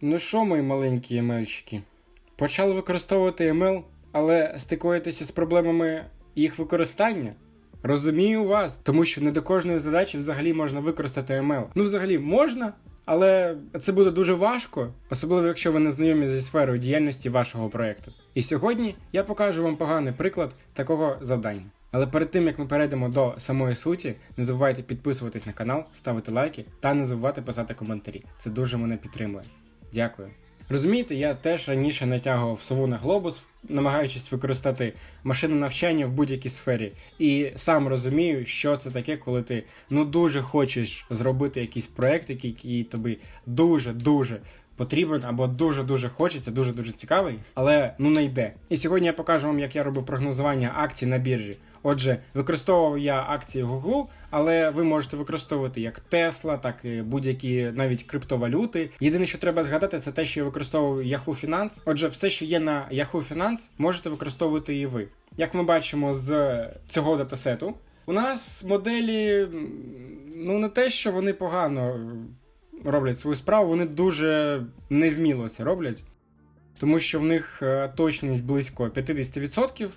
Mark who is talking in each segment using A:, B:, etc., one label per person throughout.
A: Ну що, мої маленькі емельчики? Почали використовувати ML, але стикуєтеся з проблемами їх використання? Розумію вас, тому що не до кожної задачі взагалі можна використати ML. Ну, взагалі можна, але це буде дуже важко, особливо якщо ви не знайомі зі сферою діяльності вашого проєкту. І сьогодні я покажу вам поганий приклад такого завдання. Але перед тим як ми перейдемо до самої суті, не забувайте підписуватись на канал, ставити лайки та не забувати писати коментарі. Це дуже мене підтримує. Дякую. Розумієте, я теж раніше натягував сову на глобус, намагаючись використати машинне навчання в будь-якій сфері. І сам розумію, що це таке, коли ти ну дуже хочеш зробити якийсь проект, який, тобі дуже-дуже потрібен, або дуже-дуже хочеться, дуже-дуже цікавий, але ну не йде. І сьогодні я покажу вам, як я робив прогнозування акцій на біржі. Отже, використовував я акції Google, але ви можете використовувати як Tesla, так і будь-які навіть криптовалюти. Єдине, що треба згадати, це те, що я використовую Yahoo Finance. Отже, все, що є на Yahoo Finance, можете використовувати і ви. Як ми бачимо з цього датасету, у нас моделі ну не те, що вони погано роблять свою справу, вони дуже невміло це роблять, тому що в них е, точність близько 50%.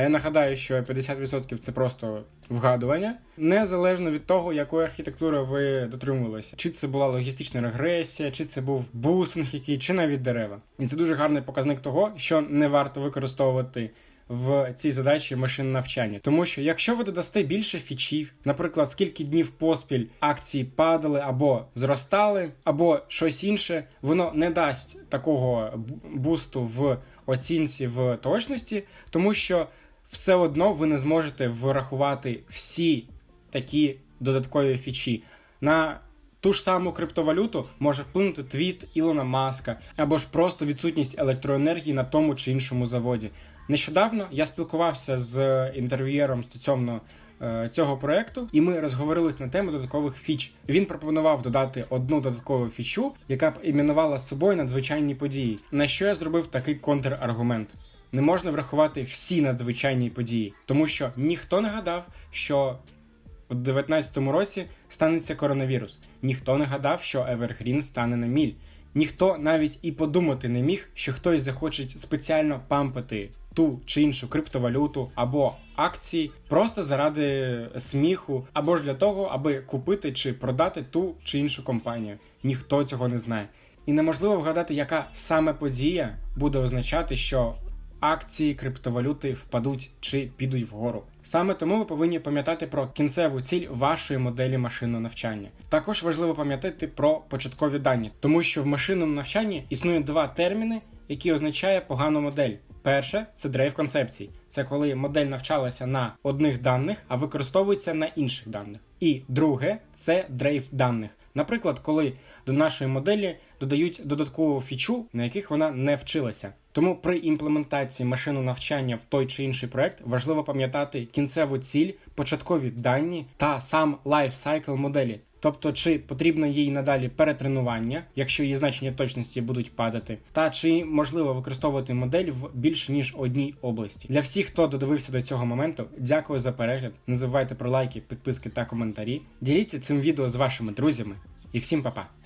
A: А я нагадаю, що 50% це просто вгадування, незалежно від того, якої архітектури ви дотримувалися. Чи це була логістична регресія, чи це був бусинг який, чи навіть дерева. І це дуже гарний показник того, що не варто використовувати в цій задачі машин навчання. Тому що якщо ви додасте більше фічів, наприклад, скільки днів поспіль акції падали або зростали, або щось інше, воно не дасть такого бусту в оцінці в точності, тому що все одно ви не зможете врахувати всі такі додаткові фічі. На ту ж саму криптовалюту може вплинути твіт Ілона Маска або ж просто відсутність електроенергії на тому чи іншому заводі. Нещодавно я спілкувався з інтерв'єром стосовно е, цього проекту, і ми розговорились на тему додаткових фіч. Він пропонував додати одну додаткову фічу, яка б іменувала собою надзвичайні події. На що я зробив такий контраргумент. Не можна врахувати всі надзвичайні події, тому що ніхто не гадав, що у 19-му році станеться коронавірус. Ніхто не гадав, що Evergreen стане на міль. Ніхто навіть і подумати не міг, що хтось захоче спеціально пампити ту чи іншу криптовалюту або акції просто заради сміху, або ж для того, аби купити чи продати ту чи іншу компанію. Ніхто цього не знає. І неможливо вгадати, яка саме подія буде означати, що акції криптовалюти впадуть чи підуть вгору. Саме тому ви повинні пам'ятати про кінцеву ціль вашої моделі машинного навчання. Також важливо пам'ятати про початкові дані, тому що в машинному навчанні існує два терміни, які означає погану модель. Перше це дрейф концепцій. Це коли модель навчалася на одних даних, а використовується на інших даних. І друге це дрейф даних. Наприклад, коли до нашої моделі додають додаткову фічу, на яких вона не вчилася. Тому при імплементації машину навчання в той чи інший проект важливо пам'ятати кінцеву ціль, початкові дані та сам лайфсайкл моделі. Тобто, чи потрібно їй надалі перетренування, якщо її значення точності будуть падати, та чи можливо використовувати модель в більш ніж одній області. Для всіх, хто додивився до цього моменту, дякую за перегляд. Не забувайте про лайки, підписки та коментарі. Діліться цим відео з вашими друзями і всім па-па!